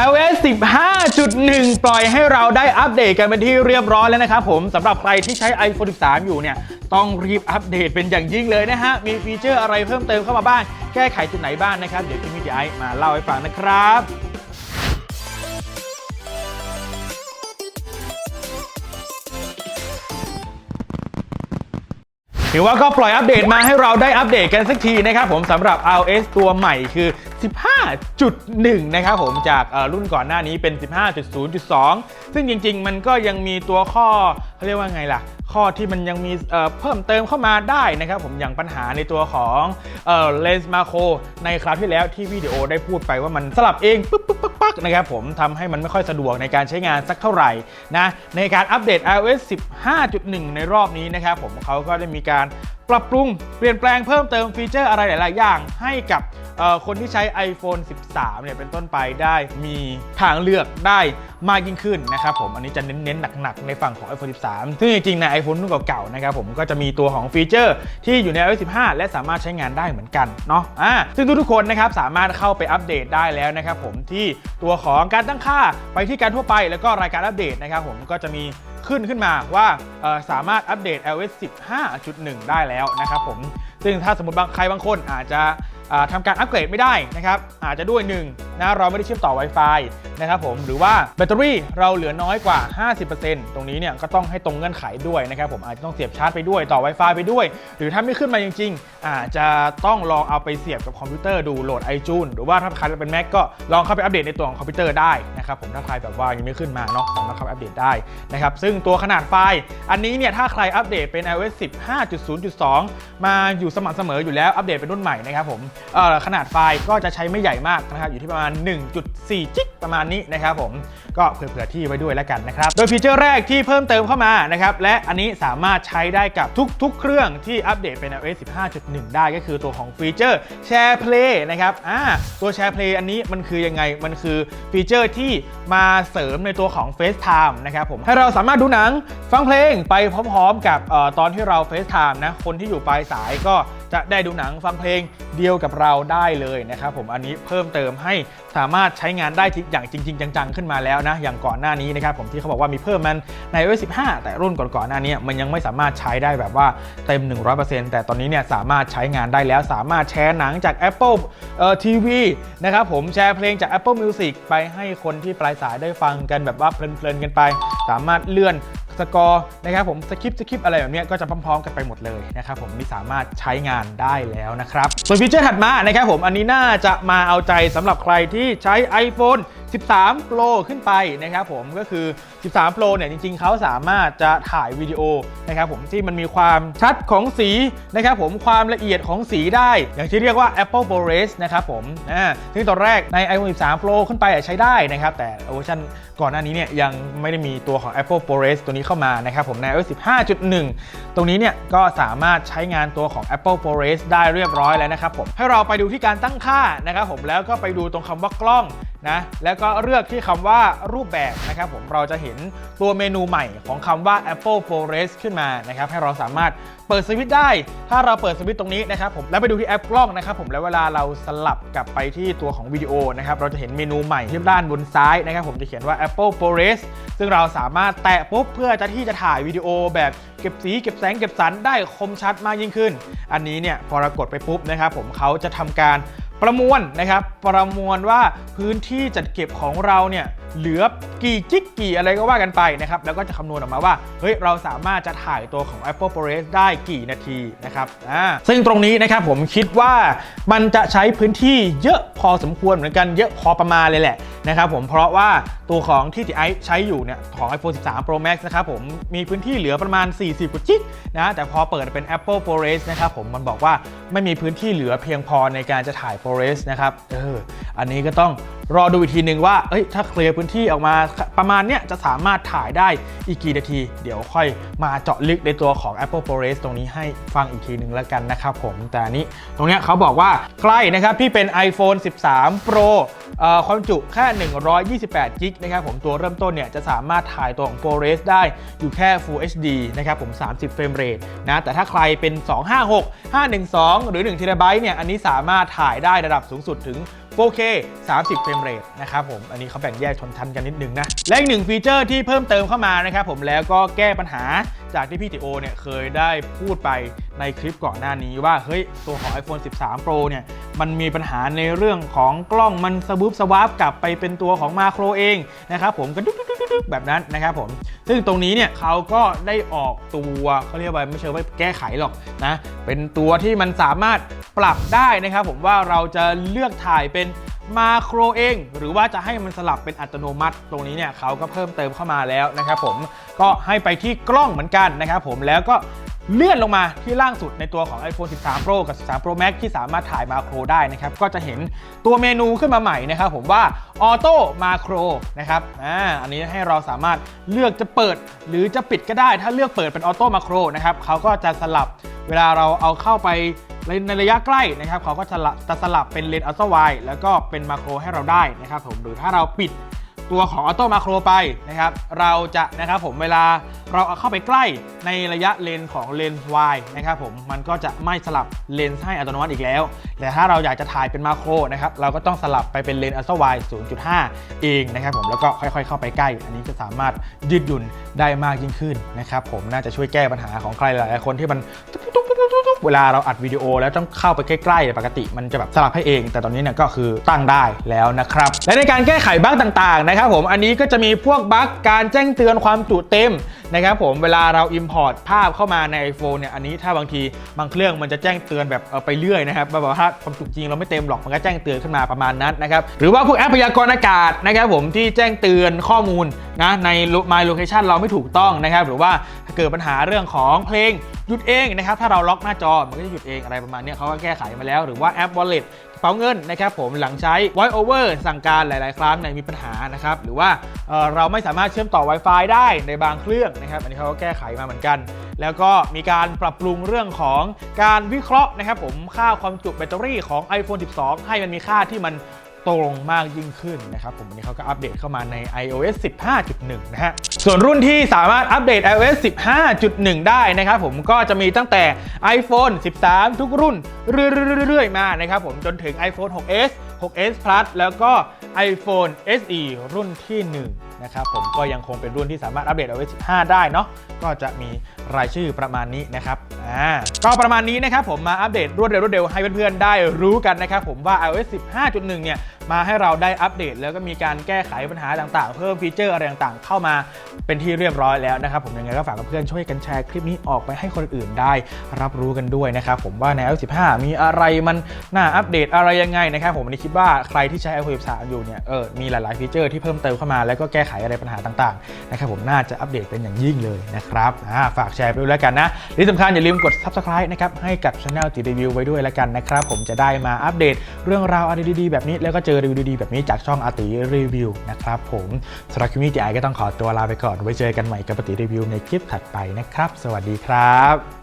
iOS 15.1 ปล่อยให้เราได้อัปเดตกันเป็นที่เรียบร้อยแล้วนะครับผมสำหรับใครที่ใช้ iPhone 13 อยู่เนี่ย ต้องรีบอัปเดตเป็นอย่างยิ่งเลยนะฮะ มีฟีเจอร์อะไรเพิ่มเติมเข้ามาบ้าง แก้ไขจุดไหนบ้างนะครับ เดี๋ยวพี่มิดีไอมาเล่าให้ฟังนะครับถือว่าก็ปล่อยอัปเดตมาให้เราได้อัปเดตกันสักทีนะครับผมสำหรับ iOS ตัวใหม่คือ 15.1 นะครับผมจากรุ่นก่อนหน้านี้เป็น 15.0.2 ซึ่งจริง ๆ มันก็ยังมีตัวข้อเขาเรียกว่าไงล่ะ ข้อที่มันยังมีเพิ่มเติมเข้ามาได้นะครับผมอย่างปัญหาในตัวของเอ่อเลนส์มาโครในคราวที่แล้วที่วิดีโอได้พูดไปว่ามันสลับเองปึ๊บปึ๊บปึ๊บปึ๊บนะครับผมทำให้มันไม่ค่อยสะดวกในการใช้งานสักเท่าไหร่นะในการอัปเดต iOS 15.1 ในรอบนี้นะครับผมเขาก็ได้มีการ ปรับปรุงเปลี่ยนแปลงเพิ่มเติมฟีเจอร์อะไรหลาย ๆ อย่างให้กับคนที่ใช้ iPhone 13 เนี่ยเป็นต้นไปได้มีทางเลือกได้มากยิ่งขึ้นนะครับผมอันนี้จะเน้น ๆ หนัก ๆ ในฝั่งของ iPhone 13 ซึ่งจริง ๆ ใน iPhone รุ่นเก่า ๆ นะครับผมก็จะมีตัวของฟีเจอร์ที่อยู่ใน iOS 15 และสามารถใช้งานได้เหมือนกันเนาะอ่าซึ่งทุก ๆ คนนะครับสามารถเข้าไปอัปเดตได้แล้วนะครับผมที่ตัวของการตั้งค่าไปที่การทั่วไปแล้วก็รายการอัปเดตนะครับผมก็จะมี ขึ้นขึ้นมาว่าสามารถอัปเดต iOS 15.1 ได้แล้วนะครับผม ซึ่งถ้าสมมติบางใครบางคนอาจจะ อ่าทำการอัปเกรดไม่ได้นะครับอาจจะด้วย1นะเราไม่ได้เชื่อมต่อ Wi-Fi นะครับผมหรือว่าแบตเตอรี่เราเหลือน้อยกว่า 50%ตรงนี้เนี่ยก็ต้องให้ตรงเงื่อนไขด้วยนะครับผมอาจจะต้องเสียบชาร์จไปด้วยต่อ Wi-Fi ไปด้วย หรือถ้าไม่ขึ้นมาจริง ๆ อาจจะต้องลองเอาไปเสียบกับคอมพิวเตอร์ดูโหลด iTunes หรือว่าถ้าใครเป็น Mac ก็ลองเข้าไปอัปเดตในตัวของคอมพิวเตอร์ได้นะครับผมถ้าใครแบบว่ายังไม่ขึ้นมาเนาะสามารถเข้าไปอัปเดตได้นะครับซึ่งตัวขนาดไฟล์ อันนี้เนี่ยถ้าใครอัปเดตเป็น iOS 15.0.2 มาอยู่สม่ำเสมออยู่แล้วอัปเดตเป็นรุ่นใหม่นะครับผมขนาดไฟล์ก็จะใช้ไม่ใหญ่มากนะครับอยู่ที่ประมาณ 1.4 จิกประมาณนี้นะครับผมก็เผื่อๆที่ไว้ด้วยแล้วกันนะครับโดยฟีเจอร์แรกที่เพิ่มเติมเข้ามานะครับและอันนี้สามารถใช้ได้กับทุกๆ เครื่องที่อัปเดตเป็น iOS 15.1 ได้ก็คือตัวของฟีเจอร์แชร์เพลย์นะครับอ่าตัวแชร์เพลย์อันนี้มันคือยังไงมันคือฟีเจอร์ที่มาเสริมในตัวของ FaceTime นะครับผมให้เราสามารถดูหนังฟังเพลงไปพร้อมๆ กับออตอนที่เรา FaceTime นะคนที่อยู่ปลายสายก็ จะได้ดูหนังฟังเพลงเดียวกับเราได้เลยนะครับผมอันนี้เพิ่มเติมให้สามารถใช้งานได้อย่างจริง ๆ จัง ๆ ขึ้นมาแล้วนะอย่างก่อนหน้านี้นะครับผมที่เขาบอกว่ามีเพิ่มมันใน iOS 15 แต่รุ่นก่อนๆหน้านี้มันยังไม่สามารถใช้ได้แบบว่าเต็ม 100%แต่ตอนนี้เนี่ยสามารถใช้งานได้แล้ว สามารถแชร์หนังจาก Apple เอ่อทีวีนะครับผมแชร์เพลงจาก Apple Music ไปให้คนที่ปลายสายได้ฟังกันแบบว่าเพลินๆกันไป สามารถเลื่อน สกอร์นะครับผมสคริปต์สคริปต์อะไรแบบนี้ก็จะพร้อมๆกันไปหมดเลยนะครับผมนี่สามารถใช้งานได้แล้วนะครับ ส่วนฟีเจอร์ถัดมานะครับผมอันนี้น่าจะมาเอาใจสำหรับใครที่ใช้ iPhone 13 Pro ขึ้นไปนะครับผมก็คือ 13 Pro เนี่ยจริงๆ เขาสามารถจะถ่ายวิดีโอนะครับผมที่มันมีความชัดของสีนะครับผมความละเอียดของสีได้ อย่างที่เรียกว่า Apple ProRes นะครับผมอ่าซึ่งตอนแรกใน iPhone 13 Pro ขึ้นไปใช้ได้นะครับแต่เวอร์ชัน ก่อนหน้านี้เนี่ยยังไม่ได้มีตัวของ Apple ProRes ตัวนี้เข้ามานะครับผมใน iOS 15.1 ตรงนี้เนี่ยก็สามารถใช้งานตัวของ Apple ProRes ได้เรียบร้อยแล้วนะครับผมให้เราไปดูที่การตั้งค่านะครับผมแล้วก็ไปดูตรงคำว่ากล้องนะแล้วก็เลือกที่คำว่ารูปแบบนะครับผมเราจะเห็นตัวเมนูใหม่ของคำว่า Apple ProRes ขึ้นมานะครับให้เราสามารถเปิดสวิตช์ได้ ถ้าเราเปิดสวิตช์ตรงนี้นะครับผมแล้วไปดูที่แอปกล้องนะครับผมแล้วเวลาเราสลับกลับไปที่ตัวของวิดีโอนะครับเราจะเห็นเมนูใหม่ที่ด้านบนซ้ายนะครับผมจะเขียนว่า Apple ProRes ซึ่งเราสามารถแตะปุ๊บเพื่อจะที่จะถ่ายวิดีโอแบบเก็บสีเก็บแสงเก็บสันได้คมชัดมากยิ่งขึ้น อันนี้เนี่ยพอเรากดไปปุ๊บนะครับผมเขาจะทำการประมวลนะครับประมวลว่าพื้นที่จัดเก็บของเราเนี่ย เหลือกี่จิกกี่อะไรก็ว่ากันไปนะครับ แล้วก็จะคำนวณออกมาว่า เฮ้ย เราสามารถจะถ่ายตัวของ Apple ProRes ได้กี่นาทีนะครับอ่าซึ่งตรงนี้นะครับผมคิดว่ามันจะใช้พื้นที่เยอะพอสมควรเหมือนกันเยอะพอประมาณเลยแหละนะครับผมเพราะว่าตัวของที่ไอใช้อยู่เนี่ยของ iPhone 13 Pro Max นะครับผมมีพื้นที่เหลือประมาณ 40กว่าจิกนะแต่พอเปิดเป็น Apple ProRes นะครับผมมันบอกว่าไม่มีพื้นที่เหลือเพียงพอในการจะถ่าย ProRes นะครับเอออันนี้ก็ต้องรอดูอีกทีหนึ่งว่าเอ้ยถ้าเคลียร์พื้นที่ออกมาประมาณเนี้ยจะสามารถถ่ายได้อีกกี่นาที เดี๋ยวค่อยมาเจาะลึกในตัวของ Apple ProRes ตรงนี้ให้ฟังอีกทีหนึ่งแล้วกันนะครับผมแต่อันนี้ตรงเนี้ยเขาบอกว่าใกล้นะครับที่เป็น iPhone 13 Pro ความจุแค่ 128 g b นะครับผมตัวเริ่มต้นเนี่ยจะสามารถถ่ายตัวของ ProRes ได้อยู่แค่ Full HD นะครับผม 30 เฟรมเรทนะแต่ถ้าใครเป็น 256 512 หรือ1 t b เนี่ยอันนี้สามารถถ่ายได้ระดับสูงสุดถึง 4K 30 เฟรมเรทนะครับผม อันนี้เขาแบ่งแยกชนชั้นกันนิดนึงนะ และอีกหนึ่งฟีเจอร์ที่เพิ่มเติมเข้ามานะครับผมแล้วก็แก้ปัญหาจากที่พี่ติโอเนี่ยเคยได้พูดไปในคลิปก่อนหน้านี้ว่า เฮ้ย ตัวของ iPhone 13 Pro เนี่ย มันมีปัญหาในเรื่องของกล้องมันสวูปสวาปกลับไปเป็นตัวของมาโครเองนะครับผมก็ดุ๊กดุ๊กดุ๊กดุ๊กแบบนั้นนะครับผมซึ่งตรงนี้เนี่ยเขาก็ได้ออกตัวเขาเรียกว่าไม่เชิงว่าแก้ไขหรอกนะเป็นตัวที่มันสามารถปรับได้นะครับผมว่าเราจะเลือกถ่ายเป็นมาโครเอง หรือว่าจะให้มันสลับเป็นอัตโนมัติ ตรงนี้เนี่ยเขาก็เพิ่มเติมเข้ามาแล้วนะครับผมก็ให้ไปที่กล้องเหมือนกันนะครับผมแล้วก็ เลื่อนลงมาที่ล่างสุดในตัวของ iPhone 13 Pro กับ 13 Pro Max ที่สามารถถ่ายมาโครได้นะครับ ก็จะเห็นตัวเมนูขึ้นมาใหม่นะครับผมว่าออโต้มาโครนะครับอ่าอันนี้ให้เราสามารถเลือกจะเปิดหรือจะปิดก็ได้ ถ้าเลือกเปิดเป็นออโต้มาโครนะครับเขาก็จะสลับเวลาเราเอาเข้าไปในระยะใกล้นะครับเขาก็จะละจะสลับเป็นเลนส์อัลตร้าไวแล้วก็เป็นมาโครให้เราได้นะครับผมหรือถ้าเราปิด ตัวของออโต้มาโครไปนะครับ เราจะนะครับผมเวลาเราเข้าไปใกล้ในระยะเลนของเลนส์ Y นะครับผมมันก็จะไม่สลับเลนส์ให้อัตโนมัติอีกแล้ว แต่ถ้าเราอยากจะถ่ายเป็นมาโครนะครับเราก็ต้องสลับไปเป็นเลนอัลตร้าไว0.5 เองนะครับผมแล้วก็ค่อยๆ เข้าไปใกล้ อันนี้จะสามารถยืดหยุ่นได้มากยิ่งขึ้นนะครับผมน่าจะช่วยแก้ปัญหาของใครหลายๆคนที่มัน เวลาเราอัดวิดีโอแล้วต้องเข้าไปใกล้ๆปกติมันจะแบบสลับให้เอง แต่ตอนนี้เนี่ยก็คือตั้งได้แล้วนะครับ และในการแก้ไขบั๊กต่างๆนะครับผมอันนี้ก็จะมีพวกบั๊กการแจ้งเตือนความจุเต็มนะครับผมเวลาเรา Import ภาพเข้ามาใน iPhone เนี่ยอันนี้ถ้าบางทีบางเครื่องมันจะแจ้งเตือนแบบไปเรื่อยนะครับแบบว่าถ้าความจุจริงเราไม่เต็มหรอกมันก็แจ้งเตือนขึ้นมาประมาณนั้นนะครับหรือว่าพวกแอปพยากรณ์อากาศนะครับผมที่แจ้งเตือนข้อมูลนะใน My Location เราไม่ถูกต้องนะครับหรือว่าเกิดปัญหาเรื่องของเพลง ยุดเองนะครับถ้าเราล็อกหน้าจอมันก็จะหยุดเองอะไรประมาณนี้เขาก็แก้ไขมาแล้ว หรือว่าแอป Wallet กระเป๋าเงินนะครับผมหลังใช้ Voice Over สั่งการหลาย ๆ ครั้งเนี่ยมีปัญหานะครับหรือว่าเเราไม่สามารถเชื่อมต่อ Wi-Fi ได้ในบางเครื่องนะครับอันนี้เขาก็แก้ไขมาเหมือนกัน แล้วก็มีการปรับปรุงเรื่องของการวิเคราะห์นะครับผมค่าความจุแบตเตอรี่ของ iPhone 12 ให้มันมีค่าที่มัน ตรงมากยิ่งขึ้นนะครับผมวันนี้เขาก็อัปเดตเข้ามาใน iOS 15.1 นะฮะ ส่วนรุ่นที่สามารถอัปเดต iOS 15.1 ได้นะครับผมก็จะมีตั้งแต่ iPhone 13 ทุกรุ่นเรื่อยๆมานะครับผมจนถึง iPhone 6s 6s Plus แล้วก็ iPhone SE รุ่นที่ 1 นะครับผมก็ยังคงเป็นรุ่นที่สามารถอัปเดต iOS 15 ได้เนาะก็จะมีรายชื่อประมาณนี้นะครับอ่าก็ประมาณนี้นะครับผมมาอัปเดตรวดเร็วรวดเร็วให้เพื่อนๆได้รู้กันนะครับผมว่า iOS 15.1 เนี่ยมาให้เราได้อัปเดต แล้วก็มีการแก้ไขปัญหาต่างๆ เพิ่มฟีเจอร์อะไรต่างๆ เข้ามาเป็นที่เรียบร้อยแล้วนะครับผมยังไงก็ฝากเพื่อนๆช่วยกันแชร์คลิปนี้ออกไปให้คนอื่นได้รับรู้กันด้วยนะครับผมว่าใน iOS 15 มีอะไรมันน่าอัปเดตอะไรยังไงนะครับผมวันนี้คิดว่าใครที่ใช้ iOS 13 อยู่เนี่ยเออมีหลายๆฟีเจอร์ที่เพิ่มเติมเข้ามาแล้วก็แก้ไขอะไรปัญหาต่างๆนะครับผมน่าจะอัปเดตเป็นอย่างยิ่งเลยนะครับฝากแชร์ไปด้วยแล้วกันนะที่สำคัญอย่าลืมกด subscribe นะครับให้กับช anel ติรีวิวไว้ด้วยแล้วกันนะครับผมจะได้มาอัปเดตเรื่องราวอะไรดีๆแบบนี้ แล้วก็เจอรีวิวดีๆแบบนี้จากช่องอาติรีวิวนะครับผมสำหรับคลิปนี้จีไอก็ต้องขอตัวลาไปก่อนไว้เจอกันใหม่กับปติรีวิวในคลิปถัดไปนะครับ สวัสดีครับ